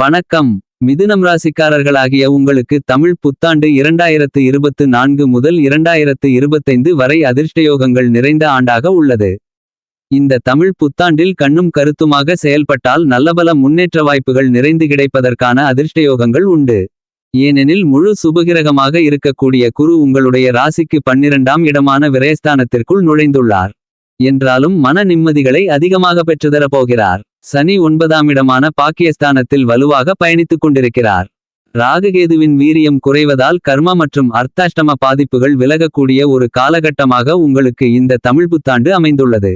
வணக்கம். மிதுனம் ராசிக்காரர்களாகிய உங்களுக்கு தமிழ் புத்தாண்டு இரண்டாயிரத்து இருபத்து நான்கு முதல் இரண்டாயிரத்து இருபத்தைந்து வரை அதிர்ஷ்டயோகங்கள் நிறைந்த ஆண்டாக உள்ளது. இந்த தமிழ் புத்தாண்டில் கண்ணும் கருத்துமாக செயல்பட்டால் நல்லபல முன்னேற்ற வாய்ப்புகள் நிறைந்து கிடைப்பதற்கான அதிர்ஷ்டயோகங்கள் உண்டு. ஏனெனில் முழு சுபகிரகமாக இருக்கக்கூடிய குரு உங்களுடைய ராசிக்கு பன்னிரண்டாம் இடமான விரயஸ்தானத்திற்குள் நுழைந்துள்ளார். என்றாலும் மன நிம்மதிகளை அதிகமாக பெற்றுதரப் போகிறார். சனி ஒன்பதாம் இடமான பாக்கியஸ்தானத்தில் வலுவாக பயணித்துக் கொண்டிருக்கிறார். ராககேதுவின் வீரியம் குறைவதால் கர்ம மற்றும் அர்த்தாஷ்டம பாதிப்புகள் விலகக்கூடிய ஒரு காலகட்டமாக உங்களுக்கு இந்த தமிழ் புத்தாண்டு அமைந்துள்ளது.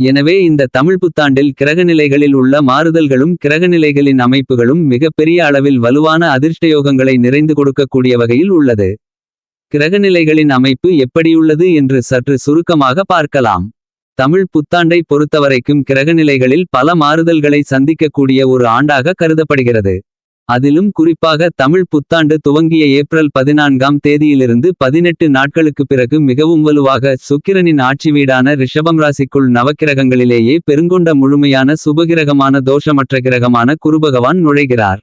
எனவே இந்த தமிழ் புத்தாண்டில் கிரகநிலைகளில் உள்ள மாறுதல்களும் கிரகநிலைகளின் அமைப்புகளும் மிகப்பெரிய அளவில் வலுவான அதிர்ஷ்டயோகங்களை நிறைந்து கொடுக்கக்கூடிய வகையில் உள்ளது. கிரகநிலைகளின் அமைப்பு எப்படியுள்ளது என்று சற்று சுருக்கமாக பார்க்கலாம். தமிழ் புத்தாண்டை பொறுத்தவரைக்கும் கிரகநிலைகளில் பல மாறுதல்களை சந்திக்கக்கூடிய ஒரு ஆண்டாக கருதப்படுகிறது. அதிலும் குறிப்பாக தமிழ் புத்தாண்டு துவங்கிய ஏப்ரல் பதினான்காம் தேதியிலிருந்து பதினெட்டு நாட்களுக்கு பிறகு மிகவும் வலுவாக சுக்கிரனின் ஆட்சி வீடான ரிஷபம் ராசிக்குள் நவக்கிரகங்களிலேயே பெருங்கொண்ட முழுமையான சுபகிரகமான தோஷமற்ற கிரகமான குருபகவான் நுழைகிறார்.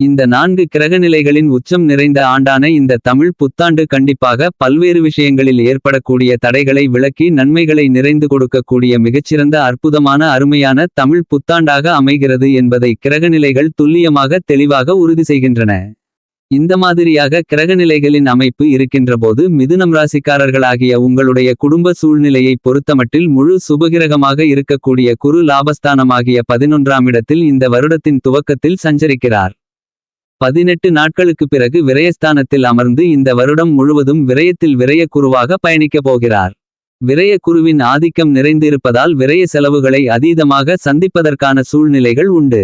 இந்த நான்கு கிரகநிலைகளின் உச்சம் நிறைந்த ஆண்டான இந்த தமிழ் புத்தாண்டு கண்டிப்பாக பல்வேறு விஷயங்களில் ஏற்படக்கூடிய தடைகளை விளக்கி நன்மைகளை நிறைந்து கொடுக்கக்கூடிய மிகச்சிறந்த அற்புதமான அருமையான தமிழ் புத்தாண்டாக அமைகிறது என்பதை கிரகநிலைகள் துல்லியமாக தெளிவாக உறுதி செய்கின்றன. இந்த மாதிரியாக கிரகநிலைகளின் அமைப்பு இருக்கின்றபோது மிதுனம் ராசிக்காரர்களாகிய உங்களுடைய குடும்ப சூழ்நிலையை பொறுத்தமட்டில் முழு சுபகிரகமாக இருக்கக்கூடிய குரு லாபஸ்தானமாகிய பதினொன்றாம் இடத்தில் இந்த வருடத்தின் துவக்கத்தில் சஞ்சரிக்கிறார். பதினெட்டு நாட்களுக்கு பிறகு விரயஸ்தானத்தில் அமர்ந்து இந்த வருடம் முழுவதும் விரயத்தில் விரய குருவாக பயணிக்கப் போகிறார். விரய குருவின் ஆதிக்கம் நிறைந்திருப்பதால் விரய செலவுகளை அதீதமாக சந்திப்பதற்கான சூழ்நிலைகள் உண்டு.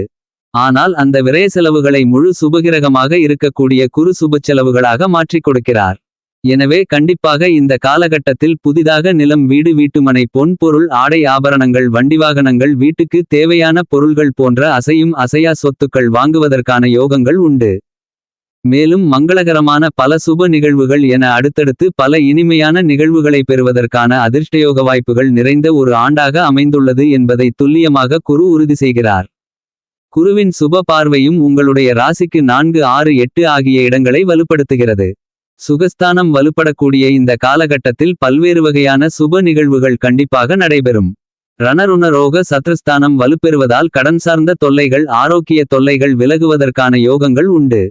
ஆனால் அந்த விரய செலவுகளை முழு சுபகிரகமாக இருக்கக்கூடிய குரு சுப செலவுகளாக மாற்றிக் கொடுக்கிறார். எனவே கண்டிப்பாக இந்த காலகட்டத்தில் புதிதாக நிலம் வீடு வீட்டுமனை பொன் பொருள் ஆடை ஆபரணங்கள் வண்டிவாகனங்கள் வீட்டுக்கு தேவையான பொருள்கள் போன்ற அசையும் அசையா சொத்துக்கள் வாங்குவதற்கான யோகங்கள் உண்டு. மேலும் மங்களகரமான பல சுப நிகழ்வுகள் என அடுத்தடுத்து பல இனிமையான நிகழ்வுகளை பெறுவதற்கான அதிர்ஷ்டயோக வாய்ப்புகள் நிறைந்த ஒரு ஆண்டாக அமைந்துள்ளது என்பதை துல்லியமாக குரு உறுதி செய்கிறார். குருவின் சுப பார்வையும் உங்களுடைய ராசிக்கு நான்கு ஆறு எட்டு ஆகிய இடங்களை வலுப்படுத்துகிறது. சுகஸ்தானம் வலுப்படக்கூடிய இந்த காலகட்டத்தில் பல்வேறு வகையான சுப நிகழ்வுகள் கண்டிப்பாக நடைபெறும். ரணருணரோக சத்ருஸ்தானம் வலுப்பெறுவதால் கடன் சார்ந்த தொல்லைகள் ஆரோக்கிய தொல்லைகள் விலகுவதற்கான யோகங்கள் உண்டு.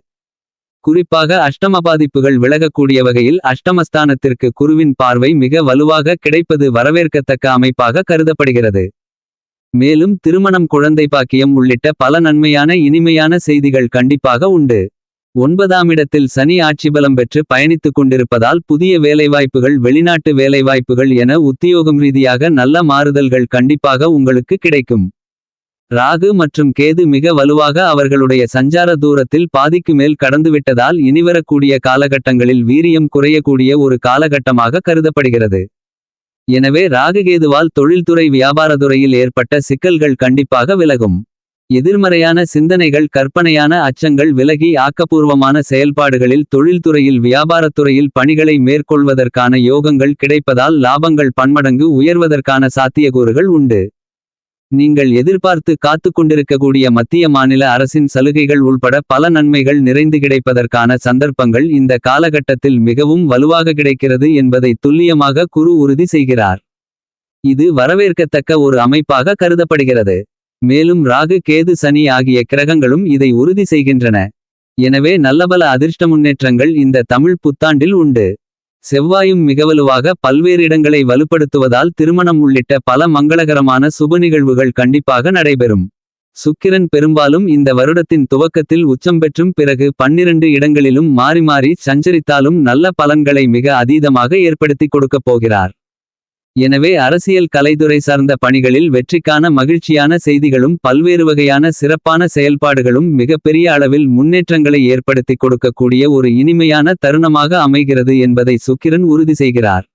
குறிப்பாக அஷ்டம பாதிப்புகள் விலகக்கூடிய வகையில் அஷ்டமஸ்தானத்திற்கு குருவின் பார்வை மிக வலுவாக கிடைப்பது வரவேற்கத்தக்க அமைப்பாக கருதப்படுகிறது. மேலும் திருமணம் குழந்தை பாக்கியம் உள்ளிட்ட பல நன்மையான இனிமையான செய்திகள் கண்டிப்பாக உண்டு. ஒன்பதாம் இடத்தில் சனி ஆட்சிபலம் பெற்று பயணித்துக் கொண்டிருப்பதால் புதிய வேலைவாய்ப்புகள் வெளிநாட்டு வேலைவாய்ப்புகள் என உத்தியோகம் ரீதியாக நல்ல மாறுதல்கள் கண்டிப்பாக உங்களுக்கு கிடைக்கும். ராகு மற்றும் கேது மிக வலுவாக அவர்களுடைய சஞ்சார தூரத்தில் பாதிக்கு மேல் கடந்துவிட்டதால் இனிவரக்கூடிய காலகட்டங்களில் வீரியம் குறையக்கூடிய ஒரு காலகட்டமாக கருதப்படுகிறது. எனவே ராகுகேதுவால் தொழில்துறை வியாபாரத்துறையில் ஏற்பட்ட சிக்கல்கள் கண்டிப்பாக விலகும். எதிர்மறையான சிந்தனைகள் கற்பனையான அச்சங்கள் விலகி ஆக்கப்பூர்வமான செயல்பாடுகளில் தொழில்துறையில் வியாபாரத்துறையில் பணிகளை மேற்கொள்வதற்கான யோகங்கள் கிடைப்பதால் லாபங்கள் பன்மடங்கு உயர்வதற்கான சாத்தியக்கூறுகள் உண்டு. நீங்கள் எதிர்பார்த்து காத்து கொண்டிருக்கக்கூடிய மத்திய மாநில அரசின் சலுகைகள் உள்பட பல நன்மைகள் நிறைந்து கிடைப்பதற்கான சந்தர்ப்பங்கள் இந்த காலகட்டத்தில் மிகவும் வலுவாக கிடைக்கிறது என்பதை துல்லியமாக குரு உறுதி செய்கிறார். இது வரவேற்கத்தக்க ஒரு அமைப்பாக கருதப்படுகிறது. மேலும் ராகு கேது சனி ஆகிய கிரகங்களும் இதை உறுதி செய்கின்றன. எனவே நல்லபல அதிர்ஷ்ட முன்னேற்றங்கள் இந்த தமிழ் புத்தாண்டில் உண்டு. செவ்வாயும் மிகவலுவாக பல்வேறு இடங்களை வலுப்படுத்துவதால் திருமணம் உள்ளிட்ட பல மங்களகரமான சுப நிகழ்வுகள் கண்டிப்பாக நடைபெறும். சுக்கிரன் பெரும்பாலும் இந்த வருடத்தின் துவக்கத்தில் உச்சம் பெற்றும் பிறகு பன்னிரண்டு இடங்களிலும் மாறி மாறி சஞ்சரித்தாலும் நல்ல பலன்களை மிக அதீதமாக ஏற்படுத்தி கொடுக்கப் போகிறார். எனவே அரசியல் கலைத்துறை சார்ந்த பணிகளில் வெற்றிக்கான மகிழ்ச்சியான செய்திகளும் பல்வேறு வகையான சிறப்பான செயல்பாடுகளும் மிகப்பெரிய அளவில் முன்னேற்றங்களை ஏற்படுத்தி கொடுக்கக்கூடிய ஒரு இனிமையான தருணமாக அமைகிறது என்பதை சுக்கிரன் உறுதி செய்கிறார்.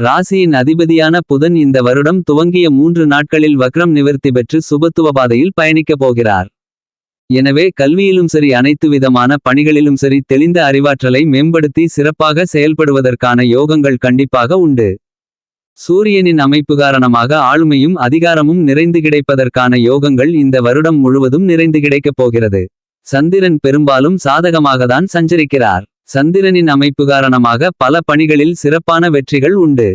ராசியின் அதிபதியான புதன் இந்த வருடம் துவங்கிய மூன்று நாட்களில் வக்ரம் நிவர்த்தி பெற்று சுபத்துவ பாதையில் பயணிக்கப் போகிறார். எனவே கல்வியிலும் சரி அனைத்து விதமான பணிகளிலும் சரி தெளிந்த அறிவாற்றலை மேம்படுத்தி சிறப்பாக செயல்படுவதற்கான யோகங்கள் கண்டிப்பாக உண்டு. சூரியனின் அமைப்பு காரணமாக ஆளுமையும் அதிகாரமும் நிறைந்து கிடைப்பதற்கான யோகங்கள் இந்த வருடம் முழுவதும் நிறைந்து கிடைக்கப் போகிறது. சந்திரன் பெரும்பாலும் சாதகமாகத்தான் சஞ்சரிக்கிறார். சந்திரனின் அமைப்பு காரணமாக பல பணிகளில் சிறப்பான வெற்றிகள் உண்டு.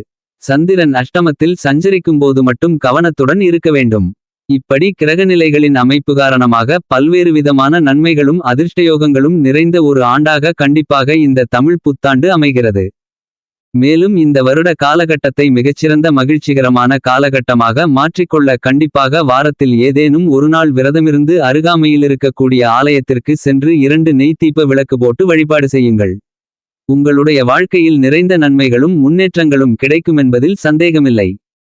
சந்திரன் அஷ்டமத்தில் சஞ்சரிக்கும்போது மட்டும் கவனத்துடன் இருக்க வேண்டும். இப்படி கிரகநிலைகளின் அமைப்பு காரணமாக பல்வேறு விதமான நன்மைகளும் அதிர்ஷ்டயோகங்களும் நிறைந்த ஒரு ஆண்டாக கண்டிப்பாக இந்த தமிழ் புத்தாண்டு அமைகிறது. மேலும் இந்த வருட காலகட்டத்தை மிகச்சிறந்த மகிழ்ச்சிகரமான காலகட்டமாக மாற்றிக்கொள்ள கண்டிப்பாக வாரத்தில் ஏதேனும் ஒருநாள் விரதமிருந்து அருகாமையில் இருக்கக்கூடிய ஆலயத்திற்கு சென்று இரண்டு நெய்த்தீப்ப விளக்கு போட்டு வழிபாடு செய்யுங்கள். உங்களுடைய வாழ்க்கையில் நிறைந்த நன்மைகளும் முன்னேற்றங்களும் கிடைக்குமென்பதில் சந்தேகமில்லை.